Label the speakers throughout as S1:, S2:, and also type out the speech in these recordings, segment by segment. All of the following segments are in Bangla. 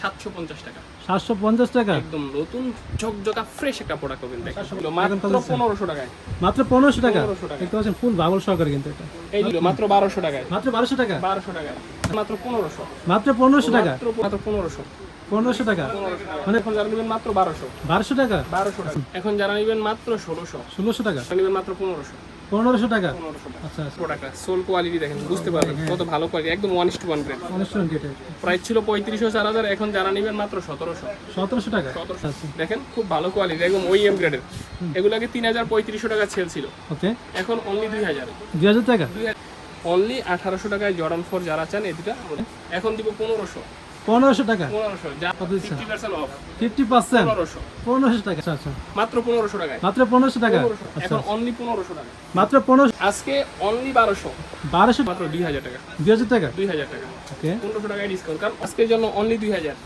S1: সাতশো পঞ্চাশ টাকা।
S2: সাতশো পঞ্চাশ টাকা?
S1: একদম নতুন ঝকঝকা ফ্রেশ একটা প্রোডাক্ট পাবেন মাত্র পনেরোশো টাকায়।
S2: মাত্র পনেরোশো টাকা?
S1: 1500 টাকা।
S2: দেখতে পাচ্ছেন ফুল বাবল সহকারে কিন্তু এটা।
S1: এই মাত্র বারোশো টাকায়।
S2: মাত্র বারোশো টাকা?
S1: বারোশো টাকায়। মাত্র পনেরোশো।
S2: মাত্র পনেরোশো টাকা?
S1: মাত্র পনেরোশো।
S2: পনেরোশো। টাকা। মানে
S1: এখন যারা নেবেন মাত্র বারোশো।
S2: বারোশো টাকা?
S1: বারোশো টাকা। এখন যারা নেবেন মাত্র ষোলোশো।
S2: ষোলোশো টাকা?
S1: নেবেন মাত্র পনেরোশো।
S2: পনেরোশো টাকা?
S1: টাকা।
S2: আচ্ছা আচ্ছা।
S1: প্রোডাক্টটা সোল কোয়ালিটি দেখেন বুঝতে পারবেন কত ভালো কোয়ালিটি একদম one two one grade price ছিল পঁয়ত্রিশশো চার হাজার এখন যারা নেবেন মাত্র সতেরোশো।
S2: সতেরোশো টাকা? আচ্ছা।
S1: দেখেন খুব ভালো কোয়ালিটি একদম ওই এম গ্রেডের এগুলো আগে তিন হাজার পঁয়ত্রিশশো টাকা সেল ছিল।
S2: ওকে।
S1: এখন অনলি দুই হাজার।
S2: দুই হাজার টাকা?
S1: অনলি আঠারোশো টাকায় জর্ডান ফোর যারা চান এই দুটা এখন দিব পনেরোশো।
S2: পনেরোশো টাকা?
S1: ফিফটি পার্সেন্ট পনেরোশো।
S2: টাকা আচ্ছা আচ্ছা।
S1: মাত্র পনেরোশো টাকায়।
S2: মাত্র পনেরোশো টাকা? আচ্ছা
S1: এখন অনলি পনেরোশো টাকা
S2: মাত্র পনেরোশো?
S1: আজকে অনলি বারোশো।
S2: বারোশো?
S1: মাত্র দুই হাজার টাকা।
S2: দুই হাজার টাকা?
S1: দুই হাজার টাকা।
S2: ওকে।
S1: পনেরোশো টাকায় ডিসকাউন্ট কারণ আজকের জন্য অনলি দুই হাজার।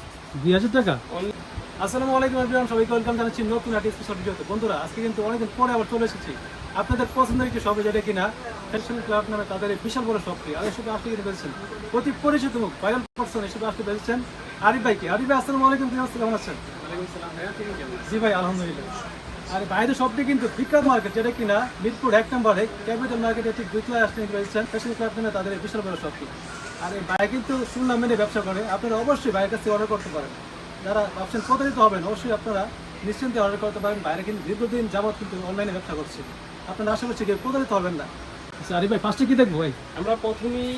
S2: দুই হাজার টাকা? আসসালামু আলাইকুম এভরিওয়ান সবাইকে ওয়েলকাম জানাচ্ছি নতুন ভিডিওতে বন্ধুরা আজকে কিন্তু অনেকদিন পরে আবার চলে এসেছি। আপনাদের পছন্দের একটি শপে যেটা কিনা ফ্যাশন ক্লাব নামে তাদের বিশাল বড় শপটি। আর এসবে আসতে কিনে পেরেছেন অতি পরিচিত মুখ ভাইরাল পার্সন এসবে আসতে পেরেছেন আরিফ ভাইকে আরিফ ভাই আসসালামু আলাইকুম কি কেমন আছেন? জি ভাই আলহামদুলিল্লাহ। আর বাইরের শপটি কিন্তু বিখ্যাত মার্কেট যেটা কিনা মিরপুর এক নম্বরে ক্যাপিটাল মার্কেটে ঠিক দুই তলায় আসতে রয়েছেন ফ্যাশন ক্লাব নামে তাদের বিশাল বড় শপটি। আর এই বাইরে কিন্তু শুনলাম মেনে ব্যবসা করে আপনারা অবশ্যই বাইরের কাছ অর্ডার করতে পারেন। যারা ভাবছেন প্রতারিত হবেন অবশ্যই আপনারা নিশ্চিন্তে অর্ডার করতে পারেন। বাইরে কিন্তু দীর্ঘদিন যাবৎ কিন্তু অনলাইনে ব্যবসা করছে। আপনারা আশা করছি কেউ প্রতারিত হবেন না। আরে ভাই ফার্স্টে কি দেখব ভাই?
S1: আমরা প্রথমেই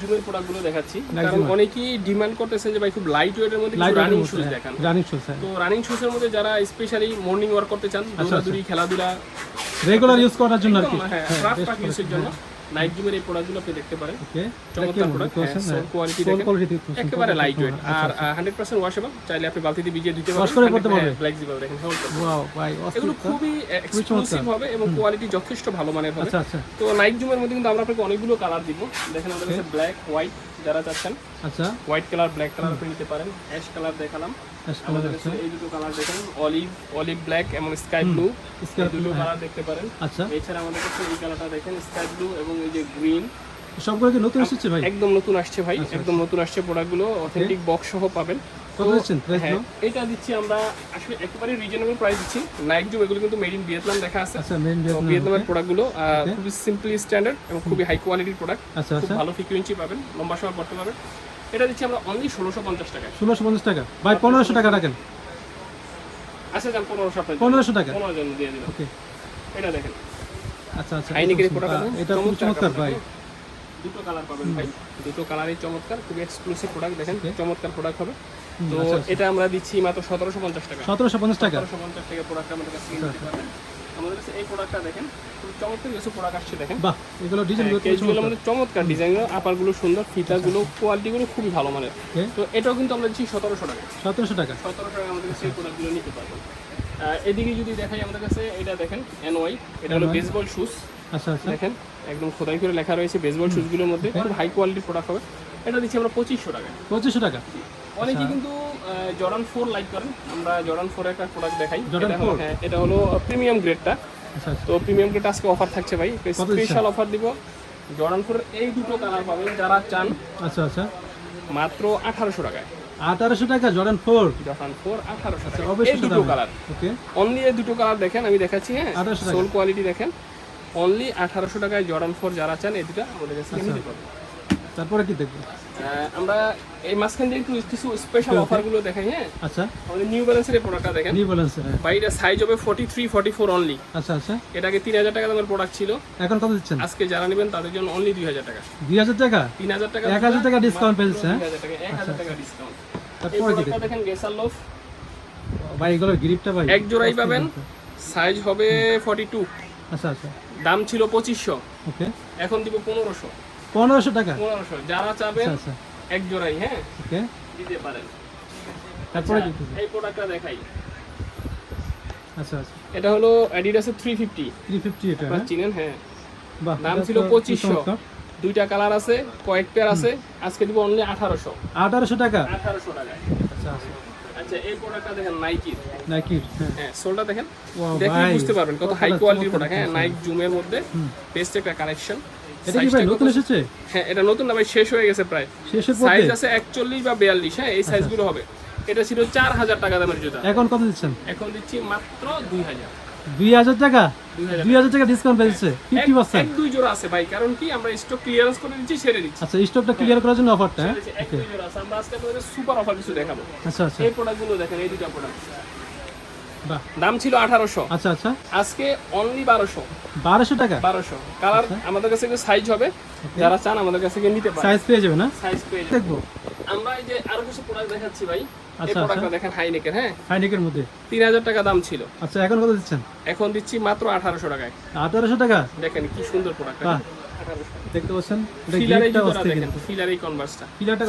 S1: জুমের প্রোডাক্টগুলো দেখাচ্ছি। কারণ অনেকেই ডিমান্ড করতেছেন যে ভাই খুব লাইট ওয়েটের মধ্যে রানিং শুজ দেখান।
S2: রানিং শুজ হ্যাঁ।
S1: তো রানিং শুজের মধ্যে যারা স্পেশালি মর্নিং ওয়ার্ক করতে চান দৌড়াদৌড়ি খেলাধুলা
S2: রেগুলার ইউজ করার জন্য আর কি।
S1: হ্যাঁ রাফ ইউজের জন্য। নাইক জুমের এই প্রোডাক্টগুলো আপনি দেখতে পারেন। চমৎকার প্রোডাক্ট কোয়ালিটি একেবারে লাইট ওয়েট আর হান্ড্রেড পার্সেন্ট ওয়াশেবল চাইলে আপনি বালতিতে ভিজিয়ে দিতে
S2: পারবে?
S1: ফ্লেক্সিবল দেখেন।
S2: ওয়াও ভাই
S1: এগুলো খুবই এক্সক্লুসিভ হবে এবং কোয়ালিটি যথেষ্ট ভালো মানের হবে।
S2: আচ্ছা আচ্ছা।
S1: তো নাইট জুমের মধ্যে কিন্তু আমরা আপনাকে অনেকগুলো কালার দিব। দেখেন আমাদের কাছে ব্ল্যাক হোয়াইট যারা চাচ্ছেন
S2: আচ্ছা।
S1: হোয়াইট কালার ব্ল্যাক কালার আপনি নিতে পারেন। অ্যাশ কালার দেখালাম।
S2: অ্যাশ কালার
S1: আমাদের
S2: আছে।
S1: কাছে এই দুটো কালার দেখেন অলিভ অলিভ ব্ল্যাক এবং স্কাই ব্লু
S2: স্কাই
S1: ব্লু দুটো কালার দেখতে পারেন।
S2: আচ্ছা।
S1: এছাড়া আমাদের কাছে এই কালারটা দেখেন স্কাই ব্লু এবং এই যে গ্রিন
S2: সবগুলো কি নতুন আসছে ভাই?
S1: একদম নতুন আসছে ভাই একদম নতুন আসছে প্রোডাক্টগুলো অথেন্টিক বক্স সহ পাবেন।
S2: কত দিচ্ছেন প্রাইস
S1: হ্যাঁ এটা দিচ্ছি আমরা আসলে একেবারে রিজনেবল প্রাইস দিচ্ছি। নাইক জুম এগুলো কিন্তু মেড ইন ভিয়েতনাম দেখা আছে।
S2: আচ্ছা ভিয়েতনাম
S1: ভিয়েতনামের প্রোডাক্টগুলো খুবই সিম্পলি স্ট্যান্ডার্ড এবং খুবই হাই কোয়ালিটির প্রোডাক্ট
S2: আচ্ছা
S1: খুব
S2: আচ্ছা।
S1: ভালো ফ্রিকুয়েন্সি পাবেন লম্বা সময় পড়তে পারবেন। এটা দিচ্ছি আমরা অনলি ষোলোশো পঞ্চাশ টাকায়।
S2: ষোলোশো পঞ্চাশ টাকা। ভাই পনেরোশো টাকা রাখেন।
S1: আচ্ছা যান পনেরোশো
S2: পনেরোশো টাকা।
S1: পনেরো জন দিয়ে দিলাম।
S2: ওকে
S1: এটা দেখেন।
S2: আচ্ছা আচ্ছা
S1: হাইনিকের প্রোডাক্ট
S2: এটা খুব চমৎকার ভাই।
S1: দুটো কালার পাবেন ভাই। দুটো কালারই চমৎকার খুবই এক্সক্লুসিভ প্রোডাক্ট দেখেন। চমৎকার প্রোডাক্ট হবে। তো
S2: আচ্ছা,
S1: এটা আমরা দিচ্ছি মাত্র সতেরোশো পঞ্চাশ টাকা।
S2: সতেরোশো পঞ্চাশ টাকা?
S1: সতেরোশো পঞ্চাশ টাকা প্রোডাক্ট আমাদের কাছে নিতে পারবেন। আমাদের কাছে এই প্রোডাক্টটা দেখেন খুব চমৎকার কিছু প্রোডাক্ট আসছে দেখেন।
S2: বাহ এগুলো ডিজাইন
S1: কেজগুলো আমাদের চমৎকার ডিজাইনগুলো আপারগুলো সুন্দর ফিতাগুলো কোয়ালিটিগুলো খুবই ভালো মানের। তো এটাও কিন্তু আমরা দিচ্ছি সতেরোশো টাকা।
S2: সতেরোশো টাকা?
S1: টাকা আমাদের কাছে এই প্রোডাক্টগুলো নিতে পারবেন। এদিকে যদি দেখাই আমাদের কাছে এটা দেখেন এনওয়াই এটা হলো বেসবল শুজ
S2: আচ্ছা আচ্ছা।
S1: দেখেন একদম খোদাই করে লেখা রয়েছে বেসবল শুজগুলোর মধ্যে। খুব হাই কোয়ালিটির প্রোডাক্ট হবে। এটা দিচ্ছি আমরা পঁচিশশো টাকা।
S2: পঁচিশশো টাকা?
S1: অনেকেই কিন্তু জর্ডান ফোর লাইক করেন। আমরা জর্ডান ফোর একটা প্রোডাক্ট দেখাই।
S2: Jordan
S1: এটা হলো-
S2: 4?
S1: হ্যাঁ এটা হলো প্রিমিয়াম গ্রেডটা
S2: আচ্ছা আচ্ছা।
S1: তো প্রিমিয়াম গ্রেড আজকে অফার থাকছে ভাই। স্পেশাল অফার দিব। জর্ডান ফোরের এই দুটো কালার পাবেন যারা চান।
S2: আচ্ছা আচ্ছা।
S1: মাত্র আঠারোশো টাকায়।
S2: আঠারোশো টাকা জর্ডান ফোর
S1: জর্ডান ফোর আঠারোশো টাকা
S2: আচ্ছা,
S1: দুটো কালার
S2: ওকে।
S1: অনলি এই দুটো কালার দেখেন আমি দেখাচ্ছি হ্যাঁ? সোল কোয়ালিটি দেখেন। অনলি আঠারোশো টাকায় জর্ডান ফোর যারা চান এই দুটো আমাদের কাছে
S2: আচ্ছা। তারপরে কি দেখব?
S1: আমরা এই মাঝখান দিয়ে একটু কিছু স্পেশাল অফারগুলো দেখাই হ্যাঁ?
S2: আচ্ছা।
S1: আমাদের নিউ ব্যালেন্সের এই প্রোডাক্টটা দেখেন।
S2: নিউ ব্যালেন্সের
S1: ভাই এটা সাইজ হবে forty three forty four only
S2: আচ্ছা আচ্ছা।
S1: এটাকে তিন হাজার টাকা দামের প্রোডাক্ট ছিল।
S2: এখন কত দিচ্ছেন?
S1: আজকে যারা নেবেন তাদের জন্য অনলি দুই হাজার টাকা।
S2: দুই হাজার টাকা?
S1: তিন হাজার টাকা
S2: এক হাজার টাকা ডিসকাউন্ট পেয়েছে হ্যাঁ?
S1: দুই হাজার টাকা ডিসকাউন্ট এই
S2: তারপরে কি
S1: দেখেন? গেসার লোফ
S2: ভাই এগুলোর গ্রিপটা ভাই
S1: এক জোড়াই পাবেন। সাইজ হবে ফর্টি টু
S2: আচ্ছা আচ্ছা।
S1: দাম ছিল পঁচিশশো।
S2: ওকে
S1: এখন দিব পনেরোশো।
S2: পনেরোশো টাকা?
S1: পনেরোশো। যারা চাবেন
S2: আচ্ছা। আচ্ছা
S1: এক জোড়াই হ্যাঁ?
S2: ওকে।
S1: দিতে পারেন।
S2: তারপরে
S1: আচ্ছা, এই প্রোডাক্টটা দেখাই।
S2: আচ্ছা আচ্ছা।
S1: এটা হলো অ্যাডিডাসের থ্রি ফিফটি
S2: থ্রি ফিফটি এটা
S1: আপনারা
S2: হ্যাঁ?
S1: চিনেন হ্যাঁ?
S2: বাহ
S1: দাম ছিল 2500 দুইটা কালার আছে কয়েক পেয়ার আছে আজকে দিব অনলি আঠারোশো।
S2: আঠারোশো টাকা?
S1: আঠারোশো টাকায়।
S2: আচ্ছা আচ্ছা।
S1: আচ্ছা এই প্রোডাক্টটা দেখেন নাইকির
S2: নাকি হ্যাঁ।
S1: হ্যাঁ সোলটা দেখেন।
S2: ভাই,
S1: বুঝতে পারবেন কত হাই কোয়ালিটির প্রোডাক্ট হ্যাঁ নাইক জুমের মধ্যে। বেস্ট একটা কালেকশন
S2: এটা কি ভাই নতুন এসেছে?
S1: হ্যাঁ এটা নতুন না ভাই শেষ হয়ে গেছে প্রায়।
S2: শেষের
S1: সাইজ আছে একচল্লিশ বা বিয়াল্লিশ হ্যাঁ এই সাইজগুলো হবে। এটা ছিল চার হাজার টাকা দামের জুতা।
S2: এখন কত দিচ্ছেন?
S1: এখন দিচ্ছি মাত্র দুই হাজার।
S2: দুই হাজার টাকা?
S1: দুই হাজার
S2: টাকা ডিসকাউন্ট পেয়েছে ফিফটি পার্সেন্ট
S1: দুই জোড়া আছে ভাই কারণ কি আমরা স্টক ক্লিয়ারেন্স করে দিচ্ছি সেরে দিচ্ছি।
S2: আচ্ছা স্টকটা ক্লিয়ার করার জন্য অফারটা হ্যাঁ?
S1: আমরা আজকে আপনাদের সুপার অফার কিছু দেখাবো।
S2: আচ্ছা আচ্ছা।
S1: এই প্রোডাক্টগুলো দেখেন এই দুটা প্রোডাক্ট দাম ছিল আঠারোশো।
S2: আচ্ছা আচ্ছা।
S1: আজকে অনলি বারোশো।
S2: বারোশো টাকা?
S1: বারোশো। কালার আমাদের কাছে সাইজ হবে। যারা চান আমাদের কাছে নিতে পারেন।
S2: সাইজ পেয়ে যাবে না?
S1: সাইজ পেয়ে।
S2: দেখব।
S1: আমরা এই যে আরও কিছু প্রোডাক্ট দেখাচ্ছি ভাই। এই
S2: আচ্ছা,
S1: প্রোডাক্টটা দেখেন হাইনেকের হ্যাঁ?
S2: হাইনেকের মধ্যে?
S1: তিন হাজার টাকা দাম ছিল।
S2: আচ্ছা এখন কত দিচ্ছেন?
S1: এখন দিচ্ছি মাত্র আঠারোশো টাকায়।
S2: আঠারোশো টাকা?
S1: দেখেন কি সুন্দর প্রোডাক্ট
S2: দেখতে পাচ্ছেন? এটা
S1: ফিলার
S2: অস্থির কিন্তু।
S1: এই কনভার্সটা
S2: ফিলারটা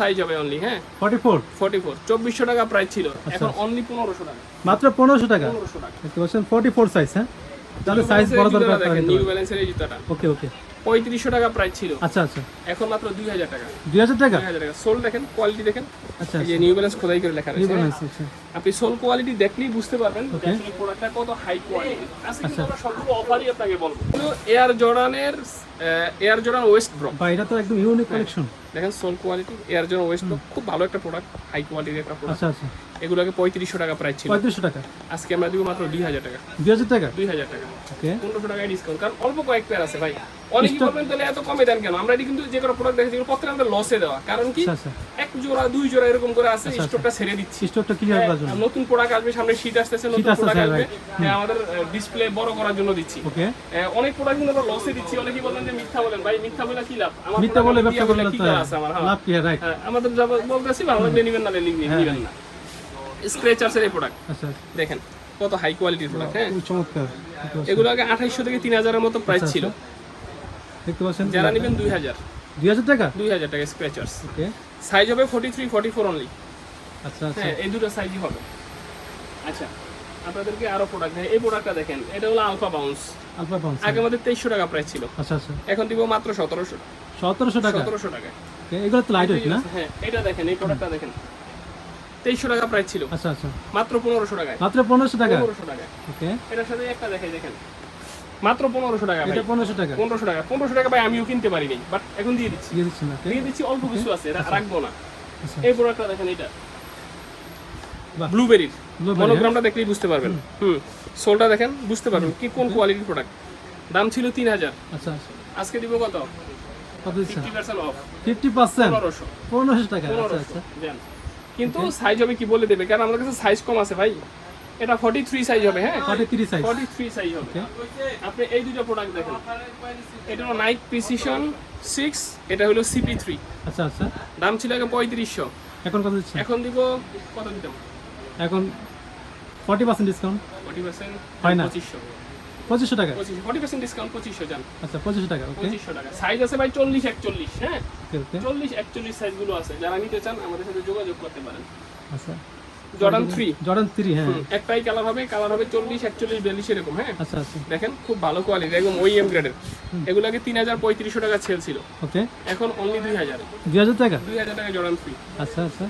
S1: সাইজ হবে অনলি হ্যাঁ?
S2: ফর্টি ফোর
S1: ফোর্টি ফোর চব্বিশশো টাকা প্রাইস ছিল।
S2: আচ্ছা।
S1: এখন অনলি পনেরোশো টাকা।
S2: মাত্র পনেরোশো টাকা?
S1: পনেরোশো টাকা।
S2: দেখতে পাচ্ছেন? ফর্টি ফোর সাইজ হ্যাঁ? তাহলে সাইজ বড় দরকার
S1: দেখেন নিউ ব্যালেন্সের এই জুতাটা।
S2: ওকে ওকে
S1: পঁয়ত্রিশশো টাকা প্রাইস ছিল।
S2: আচ্ছা আচ্ছা।
S1: এখন মাত্র দুই হাজার টাকা।
S2: দুই হাজার টাকা?
S1: দুই হাজার টাকা। সোল দেখেন কোয়ালিটি দেখেন।
S2: আচ্ছা
S1: এই নিউ ব্যালেন্স খোদাই করে লেখা রয়েছে।
S2: Balance, আচ্ছা।
S1: আপনি সোল কোয়ালিটি দেখলেই বুঝতে পারবেন আসলে প্রোডাক্টটা কত হাই কোয়ালিটি আজকে কিন্তু
S2: আচ্ছা।
S1: আমরা সবগুলো অফারই আপনাকে বলব। এয়ার জর্ডানের এয়ার জর্ডান ওয়েস্ট
S2: এটা তো একদম ইউনিক কালেকশন
S1: দেখেন সোল কোয়ালিটি এয়ার জর্ডান ওয়েস্ট খুব ভালো একটা প্রোডাক্ট হাই কোয়ালিটির একটা প্রোডাক্ট
S2: আচ্ছা আচ্ছা।
S1: এগুলোকে পঁয়ত্রিশশো টাকা প্রাইস ছিল।
S2: পঁয়ত্রিশশো টাকা।
S1: আজকে আমরা দিব মাত্র দুই হাজার টাকা।
S2: দুই হাজার টাকা?
S1: দুই হাজার টাকা।
S2: ওকে
S1: পনেরোশো টাকায় ডিসকাউন্ট কারণ অল্প কয়েক পেয়ার আছে ভাই। অনেকেই বলবেন তাহলে এত কমে দেন কেন? আমরা কিন্তু যে কোনো প্রোডাক্ট দেখেছি প্রত্যেক আমাদের লসে দেওয়া। কারণ কি?
S2: আচ্ছা আচ্ছা।
S1: এক জোড়া দুই জোড়া এরকম করে আছে স্টকটা ছেড়ে দিচ্ছি।
S2: স্টকটা ক্লিয়ার জন্য।
S1: নতুন প্রোডাক্ট আসবে সামনে শীত আসতেছে নতুন প্রোডাক্ট আসবে। হ্যাঁ, আমাদের ডিসপ্লে বড় করার জন্য দিচ্ছি।
S2: ওকে।
S1: অনেক প্রোডাক্ট কিন্তু আমরা লসে দিচ্ছি। অনেকেই বলেন যে মিথ্যা বলেন। ভাই মিথ্যা বলে কি লাভ? আমার
S2: মিথ্যা বলে ব্যবসা করলে
S1: কি আছে আমার? হ্যাঁ।
S2: লাভ কি রাইট
S1: হ্যাঁ, আমাদের যা বলতেছি ভালো লাগলে নিবেন না নিবেন না। স্ক্রেচার্সের এই প্রোডাক্ট
S2: আচ্ছা
S1: দেখেন কত হাই কোয়ালিটির প্রোডাক্ট হ্যাঁ।
S2: খুব চমৎকার।
S1: এগুলো আগে আঠাইশশো থেকে তিন হাজারের মতো প্রাইস
S2: আচ্ছা,
S1: ছিল।
S2: দেখতে পাচ্ছেন?
S1: যারা নেবেন দুই হাজার।
S2: দুই হাজার টাকা?
S1: দুই হাজার টাকা স্ক্রেচার্স
S2: ওকে।
S1: সাইজ হবে forty three forty four only
S2: আচ্ছা আচ্ছা।
S1: হ্যাঁ এই দুটো সাইজই হবে। আচ্ছা আপনাদেরকে আরও প্রোডাক্ট এই প্রোডাক্টটা দেখেন এটা হলো আলফা বাউন্স
S2: আলফা পাউন্স
S1: আগে আমাদের তেইশশো টাকা প্রাইস ছিল।
S2: আচ্ছা আচ্ছা।
S1: এখন দিব মাত্র সতেরোশো
S2: সতেরোশো টাকা?
S1: সতেরোশো টাকা।
S2: এগুলো তো লাইট না?
S1: হ্যাঁ এটা দেখেন এই প্রোডাক্টটা দেখেন। তেইশশো টাকা প্রাইস ছিল।
S2: আচ্ছা আচ্ছা।
S1: মাত্র
S2: মাত্র টাকা? ওকে।
S1: এটার সাথে একটা দেখাই দেখেন। মাত্র পনেরোশো টাকা
S2: এটা পনেরোশো টাকা?
S1: পনেরোশো টাকা। পনেরোশো টাকা ভাই আমিও কিনতে পারিনি বাট এখন দিয়ে দিচ্ছি।
S2: দিয়ে দিচ্ছেন ওকে।
S1: দিয়ে দিচ্ছি অল্প কিছু আছে রাখব না। এই প্রোডাক্টটা দেখেন এটা। ব্লুবেরির মনোগ্রামটা দেখলেই বুঝতে পারবেন। হুম। সোলটা দেখেন বুঝতে পারবেন কি কোন কোয়ালিটির প্রোডাক্ট দাম ছিল তিন হাজার।
S2: আচ্ছা আচ্ছা।
S1: আজকে দিব কত?
S2: টাকা আচ্ছা আচ্ছা।
S1: কিন্তু সাইজ হবে কি বলে দেবে? কারণ আমাদের কাছে সাইজ কম আছে ভাই। এটা ফর্টি থ্রি সাইজ হবে হ্যাঁ?
S2: সাইজ
S1: সাইজ হবে। আপনি এই দুটো প্রোডাক্ট দেখেন। এটা হলো নাইক প্রিসিশন সিক্স এটা হলো
S2: আচ্ছা আচ্ছা।
S1: দাম ছিল আগে পঁয়ত্রিশশো।
S2: এখন কত দিচ্ছেন?
S1: এখন দিব কত দিতাম
S2: এখন forty percent discount
S1: forty percent
S2: হয় না।
S1: পঁচিশশো।
S2: টাকা?
S1: ফর্টি পার্সেন্ট ডিসকাউন্ট পঁচিশশো যান
S2: আচ্ছা পঁচিশশো টাকা ওকে
S1: পঁচিশশো টাকা। সাইজ আছে ভাই চল্লিশ একচল্লিশ হ্যাঁ? চল্লিশ একচল্লিশ সাইজগুলো আছে। যারা নিতে চান আমাদের সাথে যোগাযোগ করতে পারেন।
S2: আচ্ছা।
S1: জর্ডান থ্রি
S2: জর্ডান থ্রি হ্যাঁ।
S1: একটাই কালার হবে কালার হবে চল্লিশ একচল্লিশ বিয়াল্লিশ এরকম হ্যাঁ?
S2: আচ্ছা আচ্ছা।
S1: দেখেন খুব ভালো কোয়ালিটি একদম ওইএম গ্রেডের এগুলোকে তিন হাজার পঁয়ত্রিশশো টাকা সেল ছিল।
S2: ওকে
S1: এখন অনলি দুই হাজার।
S2: দুই হাজার টাকা?
S1: দুই হাজার টাকা জর্ডান ফ্রি
S2: আচ্ছা আচ্ছা।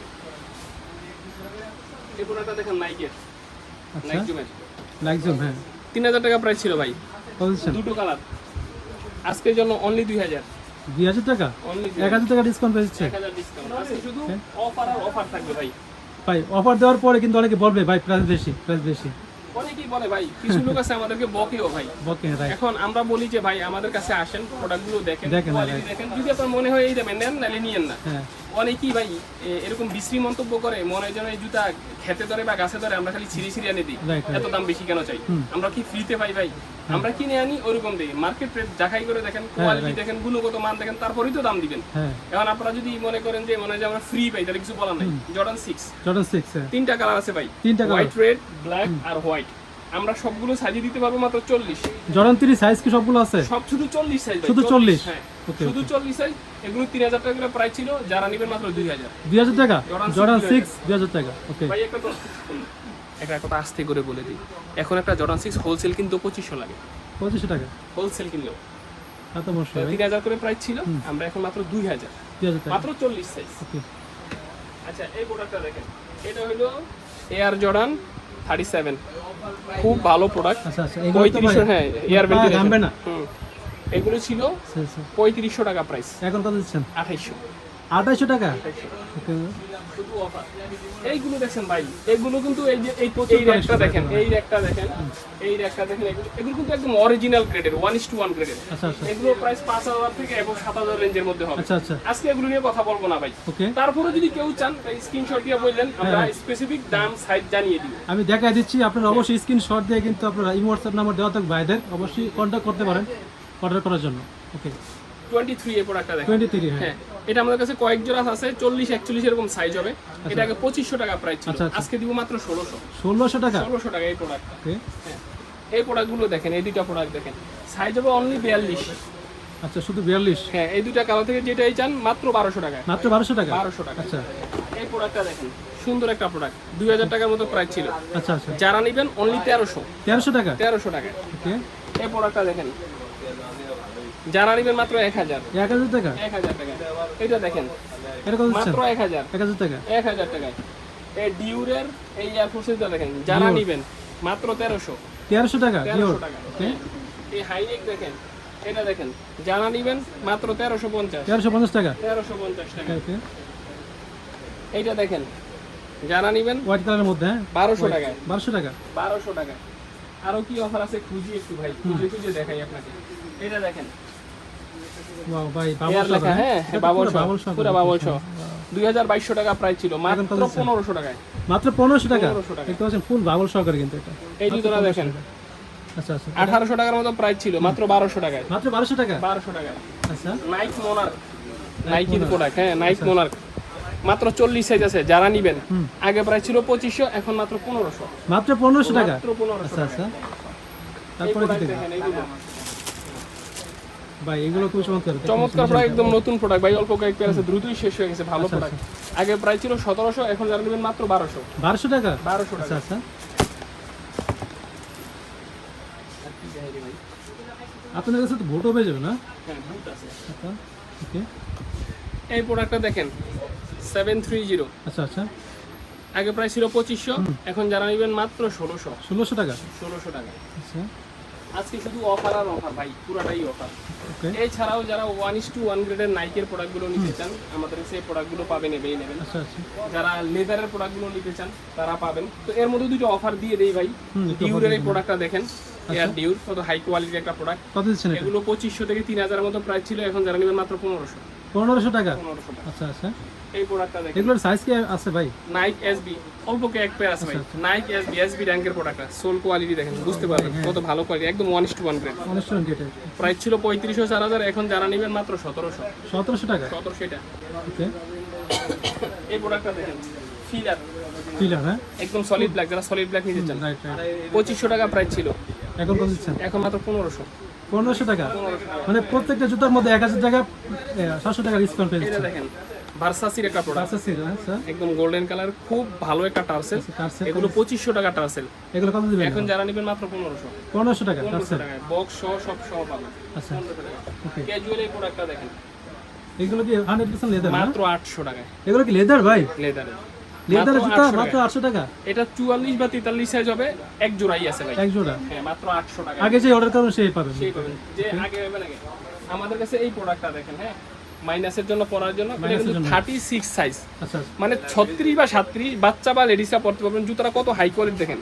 S1: এই প্রোডাক্টটা দেখেন নাইকের
S2: আচ্ছা।
S1: নাইক জুমের
S2: লাইকজন হ্যাঁ।
S1: তিন হাজার টাকা প্রাইস ছিল ভাই।
S2: কত
S1: দুটো কালার আজকের জন্য অনলি দুই হাজার।
S2: দুই হাজার টাকা? এক হাজার টাকা ডিসকাউন্ট পেয়েছে
S1: এক হাজার ডিসকাউন্ট আজকে শুধু অফার আর অফার থাকবে ভাই।
S2: ভাই অফার দেওয়ার পরে কিন্তু অনেকে বলবে ভাই প্রাইস বেশি প্রাইস বেশি।
S1: বলে ভাই কিছু লোক আছে আমাদেরকে বকেও ভাই। এখন আমরা বলি যে ভাই আমাদের কাছে আসেন প্রোডাক্টগুলো দেখেন
S2: দেখেন,
S1: কোয়ালিটি দেখেন। যদি আপনার মনে হয় এই নেন নাহলে নিয়েন না।
S2: হ্যাঁ।
S1: অনেকেই ভাই এরকম বিশ্রী মন্তব্য করে মনে হয় যেন এই জুতা খেতে ধরে বা গাছে ধরে আমরা খালি ছিঁড়ে ছিঁড়ে এনে দিই. এত দাম বেশি কেন চাই? আমরা কি ফ্রিতে পাই ভাই? আমরা কিনে আনি ওরকম দিই। মার্কেট রেট যাচাই করে দেখেন কোয়ালিটি দেখেন গুণগত মান দেখেন তারপরেই তো দাম দিবেন।
S2: হ্যাঁ।
S1: এখন আপনারা যদি মনে করেন যে মনে হয় যে আমরা ফ্রি পাই তাহলে কিছু বলার নাই। জর্ডান সিক্স
S2: জর্ডান সিক্স হ্যাঁ।
S1: তিনটা কালার আছে ভাই।
S2: তিনটা
S1: হোয়াইট রেড ব্ল্যাক আর হোয়াইট আমরা সবগুলো সাজিয়ে দিতে পারব মাত্র চল্লিশ।
S2: জর্ডান থ্রি সাইজ কি সবগুলো আছে?
S1: সব শুধু চল্লিশ সাইজ
S2: শুধু 40?
S1: হ্যাঁ। শুধু চল্লিশ সাইজ এগুলো তিন হাজার টাকা করে প্রাইস ছিল যারা নেবেন মাত্র দুই হাজার।
S2: দুই হাজার টাকা?
S1: Jordan
S2: জর্ডান
S1: six
S2: সিক্স দুই হাজার। টাকা ওকে।
S1: ভাই একটা তো একটা কথা আস্তে করে বলে দিই। এখন একটা জর্ডান সিক্স হোলসেল কিন্তু পঁচিশশো লাগে।
S2: পঁচিশশো টাকা?
S1: হোলসেল কিনলেও।
S2: এত মশলা ভাই।
S1: তিন হাজার করে প্রাইস ছিল আমরা এখন মাত্র দুই হাজার।
S2: দুই হাজার টাকা।
S1: মাত্র চল্লিশ সাইজ
S2: ওকে।
S1: আচ্ছা এই প্রোডাক্টটা দেখেন। এটা হলো এয়ার জর্ডান থার্টি সেভেন। খুব ভালো প্রোডাক্ট
S2: আচ্ছা আচ্ছা
S1: পঁয়ত্রিশশো হ্যাঁ এয়ার ভেন্টিলেশন এগুলো ছিল
S2: আচ্ছা।
S1: পঁয়ত্রিশশো টাকা প্রাইস
S2: এখন কত দিচ্ছেন?
S1: আঠাইশশো।
S2: আঠাইশো টাকা।
S1: এইগুলো দেখছেন ভাই এগুলো কিন্তু এই যে এই
S2: প্রচুর
S1: এই র্যাকটা দেখেন এই র্যাকটা দেখেন এই র্যাকটা দেখেন এগুলো কিন্তু একদম অরিজিনাল গ্রেডের ওয়ান ইস টু ওয়ান গ্রেডের এগুলো প্রাইস পাঁচ হাজার থেকে এবং সাত হাজার রেঞ্জের মধ্যে হবে।
S2: আচ্ছা আচ্ছা।
S1: আজকে এগুলো নিয়ে কথা বলব না ভাই।
S2: ওকে
S1: তারপরে যদি কেউ চান স্ক্রিনশট দিয়ে বললেন আমরা
S2: হ্যাঁ।
S1: স্পেসিফিক দাম সাইজ জানিয়ে দিব।
S2: আমি দেখা দিচ্ছি আপনারা অবশ্যই স্ক্রিনশট দিয়ে কিন্তু আপনারা এই হোয়াটসঅ্যাপ নাম্বার দেওয়া থাকবে ভাইদের। অবশ্যই কন্ট্যাক্ট করতে পারেন অর্ডার করার জন্য। ওকে
S1: প্রোডাক্টটা দেখেন।
S2: হ্যাঁ।
S1: হ্যাঁ এটা আমাদের কাছে কয়েক জোড়া আছে চল্লিশ একচল্লিশ এরকম সাইজ হবে। এটা আগে পঁচিশশো টাকা প্রাইস ছিল।
S2: আচ্ছা, আচ্ছা।
S1: আজকে দিব মাত্র
S2: টাকা?
S1: টাকা এই প্রোডাক্টটা
S2: ওকে
S1: এই প্রোডাক্টগুলো দেখেন এই প্রোডাক্ট দেখেন। সাইজ হবে অনলি বিয়াল্লিশ।
S2: আচ্ছা শুধু বিয়াল্লিশ?
S1: হ্যাঁ এই কালার থেকে যেটাই চান মাত্র টাকায়।
S2: মাত্র টাকা?
S1: টাকা।
S2: আচ্ছা।
S1: এই প্রোডাক্টটা দেখেন সুন্দর একটা প্রোডাক্ট দুই হাজার টাকার মতো প্রাইস ছিল।
S2: আচ্ছা আচ্ছা।
S1: যারা নেবেন অনলি
S2: টাকা?
S1: টাকা
S2: ওকে
S1: এই প্রোডাক্টটা দেখেন। যারা নেবেন মাত্র এক হাজার।
S2: এক হাজার টাকা?
S1: এক হাজার টাকা। এটা দেখেন।
S2: এটা কত দিচ্ছেন?
S1: মাত্র এক হাজার।
S2: এক হাজার টাকা?
S1: এক হাজার টাকায়। এই ডিউরের এই এয়ারফোর্সেসটা দেখেন যারা নেবেন মাত্র তেরোশো।
S2: তেরোশো টাকা?
S1: তেরোশো টাকা। এই হাইনেক দেখেন এটা দেখেন যারা নেবেন মাত্র তেরোশো পঞ্চাশ।
S2: তেরোশো পঞ্চাশ টাকা?
S1: তেরোশো পঞ্চাশ টাকা। এইটা দেখেন যারা নেবেন
S2: হোয়াইট কালারের মধ্যে হ্যাঁ?
S1: বারোশো
S2: বারোশো টাকা?
S1: বারোশো টাকা আরও কি অফার আছে খুঁজি একটু ভাই খুঁজে খুঁজে দেখাই আপনাকে। এটা দেখেন।
S2: ওয়াও ভাই বাবল
S1: লেখা হ্যাঁ বাবল পুরো বাবল শো টাকা প্রাইস ছিল মাত্র টাকায়।
S2: মাত্র পনেরোশো টাকা?
S1: 1500 টাকা।
S2: দেখতে পাচ্ছেন ফুল বাবল সহকারে কিন্তু এটা।
S1: এই জুতোটা দেখেন।
S2: আচ্ছা আচ্ছা।
S1: আঠারোশো টাকার মতো প্রাইস ছিল মাত্র বারোশো টাকায়।
S2: মাত্র বারোশো টাকা?
S1: বারোশো টাকায়।
S2: আচ্ছা।
S1: নাইক মোনার্ক নাইকির প্রোডাক্ট হ্যাঁ নাইক মোনার্ক মাত্র চল্লিশ সাইজ আছে যারা নিবেন। আগে প্রায় ছিল পঁচিশশো এখন মাত্র পনেরোশো।
S2: মাত্র পনেরোশো টাকা?
S1: মাত্র পনেরোশো
S2: আচ্ছা আচ্ছা। তারপরে
S1: প্রোডাক্ট
S2: ভাই এগুলো খুব চমৎকার
S1: চমৎকার প্রোডাক্ট একদম নতুন প্রোডাক্ট ভাই অল্প কয়েক পেয়ার আছে দ্রুতই শেষ হয়ে গেছে ভালো
S2: আচ্ছা,
S1: প্রোডাক্ট আগে প্রাইস ছিল সতেরোশো এখন যারা নেবেন মাত্র বারোশো।
S2: বারোশো টাকা?
S1: বারোশো
S2: আচ্ছা আচ্ছা। আপনাদের কাছে তো ভোটও পেয়ে যাবে না?
S1: হ্যাঁ বুট আছে।
S2: আচ্ছা ওকে
S1: এই প্রোডাক্টটা দেখেন সেভেন থ্রি জিরো।
S2: আচ্ছা আচ্ছা।
S1: আগে প্রাইস ছিল পঁচিশশো এখন যারা নেবেন মাত্র ষোলোশো।
S2: ষোলোশো টাকা?
S1: ষোলোশো টাকা।
S2: আচ্ছা।
S1: আজকে শুধু অফার আর অফার ভাই পুরাটাই অফার এছাড়াও যারা ওয়ান ইস টু ওয়ান গ্রেডের নাইকের প্রোডাক্টগুলো নিতে চান আমাদের সেই প্রোডাক্টগুলো পাবেন এবেই নেবেন
S2: আচ্ছা আচ্ছা।
S1: যারা লেদারের প্রোডাক্টগুলো নিতে চান তারা পাবেন। তো এর মধ্যে দুটো অফার দিয়ে দেই ভাই। ডিউরের এই প্রোডাক্টটা দেখেন। এয়ার ডিউর কত হাই কোয়ালিটির একটা প্রোডাক্ট এগুলো পঁচিশশো থেকে তিন হাজারের মতো প্রাইস ছিল এখন যারা নেবেন মাত্র পনেরোশো।
S2: পনেরোশো টাকা?
S1: টাকা।
S2: আচ্ছা আচ্ছা।
S1: এই প্রোডাক্টটা দেখেন।
S2: এগুলোর সাইজ কি আছে ভাই?
S1: নাইক এসবি অল্প কে এক পেয়ার আছে ভাই।
S2: আচ্ছা,
S1: নাইক এসবি এসবি র্যাঙ্কের প্রোডাক্ট সোল কোয়ালিটি দেখেন বুঝতে পারবেন। কত ভালো কোয়ালিটি একদম one two one grade price ছিল পঁয়ত্রিশশো চার হাজার। এখন যারা নেবেন মাত্র সতেরোশো।
S2: সতেরোশো টাকা?
S1: সতেরোশো এটা।
S2: ওকে।
S1: এই প্রোডাক্টটা দেখেন ফিলার
S2: পিলার হ্যাঁ?
S1: একদম সলিড ব্ল্যাক যারা সলিড ব্ল্যাক নিতে চান।
S2: রাইট রাইট
S1: পঁচিশশো টাকা প্রাইস ছিল।
S2: এখন কত দিচ্ছেন?
S1: এখন মাত্র পনেরোশো।
S2: পনেরোশো টাকা? মানে প্রত্যেকটা জুতার মধ্যে এক হাজার টাকা সাতশো টাকা ডিসকাউন্ট পেয়ে
S1: এটা
S2: যাচ্ছে
S1: দেখেন ভার্সাসির একটা প্রোডাক্ট
S2: আচ্ছা ছিল স্যার
S1: একদম গোল্ডেন কালার খুব ভালো একটা টার্সেল।
S2: টার্সেল
S1: এগুলো পঁচিশশো টাকা টার্সেল।
S2: এগুলো কত দিবেন?
S1: এখন যারা নেবেন মাত্র পনেরোশো।
S2: পনেরোশো টাকা টার্সেল।
S1: বক্স সহ সব সহ পাবেন।
S2: আচ্ছা ওকে।
S1: ক্যাজুয়াল এই প্রোডাক্টটা দেখেন।
S2: এগুলো কি হান্ড্রেড পার্সেন্ট লেদার না?
S1: মাত্র আটশো টাকায়।
S2: এগুলো কি লেদার ভাই?
S1: লেদারের
S2: লেদারের জুতা মাত্র আটশো টাকা?
S1: এটা চুয়াল্লিশ বা তেতাল্লিশ সাইজ হবে এক জোড়াই আছে ভাই।
S2: এক জোড়া?
S1: হ্যাঁ মাত্র আটশো টাকা।
S2: আগে যে অর্ডার করবেন সেই পাবেন।
S1: সেই পাবেন। যে আগে আমাদের কাছে এই প্রোডাক্টটা দেখেন হ্যাঁ মাইনাসের জন্য জন্য। থার্টি সিক্স সাইজ মানে ছত্রিশ বা সাত্রিশ বাচ্চা বা লেডিসরা পড়তে পারবেন। জুতাটা কত হাই কোয়ালিটি দেখেন।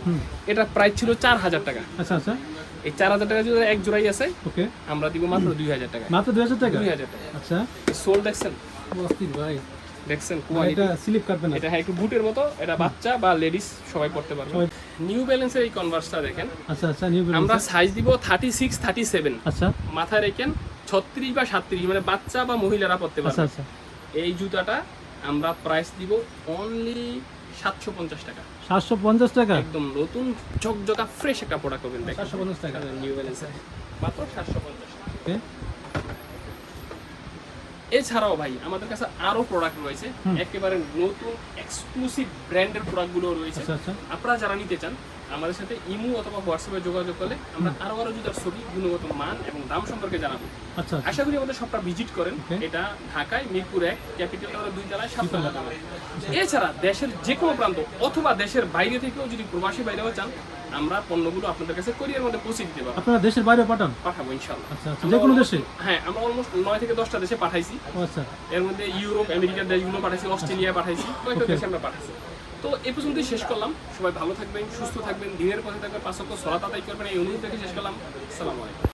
S1: এটা প্রাইস ছিল চার হাজার টাকা।
S2: আচ্ছা আচ্ছা।
S1: এই চার হাজার টাকা জুতা এক জোড়াই আছে।
S2: ওকে
S1: আমরা দিব মাত্র দুই হাজার টাকা।
S2: মাত্র দুই হাজার টাকা?
S1: দুই হাজার টাকা।
S2: আচ্ছা।
S1: সোল দেখছেন?
S2: ভাই।
S1: দেখছেন কোয়ালিটি
S2: এটা স্লিপ কাটবে না।
S1: এটা হ্যাঁ একটু বুটের মতো এটা বাচ্চা বা লেডিস সবাই পড়তে পারবে। নিউ ব্যালেন্সের এই কনভার্সটা দেখেন।
S2: আচ্ছা আচ্ছা নিউ
S1: আমরা সাইজ দিব থার্টি সিক্স থার্টি সেভেন
S2: আচ্ছা।
S1: মাথায় রেখেন ছত্রিশ বা সাত্রিশ মানে বাচ্চা বা মহিলারা পড়তে
S2: আচ্ছা
S1: পারবে।
S2: আচ্ছা।
S1: এই জুতাটা আমরা প্রাইস দিব অনলি সাতশো পঞ্চাশ টাকা।
S2: সাতশো পঞ্চাশ টাকা?
S1: একদম নতুন ঝকঝকা ফ্রেশ একটা প্রোডাক্ট পাবেন। দেখেন।
S2: সাতশো পঞ্চাশ টাকা।
S1: নিউ ব্যালেন্সের মাত্র সাতশো পঞ্চাশ
S2: ওকে
S1: এছাড়াও ভাই আমাদের কাছে আরও প্রোডাক্ট রয়েছে। একেবারে নতুন এক্সক্লুসিভ ব্র্যান্ডের প্রোডাক্টগুলো রয়েছে।
S2: আচ্ছা আচ্ছা।
S1: আপনারা যারা নিতে চান আমাদের সাথে ইমো অথবা হোয়াটসঅ্যাপে যোগাযোগ করলে আমরা আরও আরও জুতার ছবি গুণগত মান এবং দাম সম্পর্কে জানাব।
S2: আচ্ছা
S1: আশা করি আমাদের সবটা ভিজিট করেন। এটা ঢাকায় মিরপুর এক ক্যাপিটাল টাওয়ারের দুই তলায় সাতটা এছাড়া দেশের যে কোনো প্রান্ত অথবা দেশের বাইরে থেকেও যদি প্রবাসী বাইরেও চান আমরা পণ্যগুলো আপনাদের কাছে কোরিয়ার মধ্যে পৌঁছে দিতে পারব।
S2: আপনারা দেশের বাইরে পাঠান?
S1: পাঠাবো ইনশাআল্লাহ।
S2: আচ্ছা আচ্ছা যে কোনো দেশে?
S1: হ্যাঁ আমরা অলমোস্ট 9 থেকে দশটা দেশে পাঠাইছি।
S2: আচ্ছা।
S1: এর মধ্যে ইউরোপ আমেরিকার দেশগুলো পাঠাইছি অস্ট্রেলিয়া পাঠাইছি কয়েকটা দেশে আমরা পাঠাইছি। তো এই পর্যন্তই শেষ করলাম। সবাই ভালো থাকবেন সুস্থ থাকবেন দিনের পথে থাকবেন পাঁচ সপ্তাহ সলাত আদায় করবেন এই অনুরোধ রেখে শেষ করলাম। আসসালামু আলাইকুম।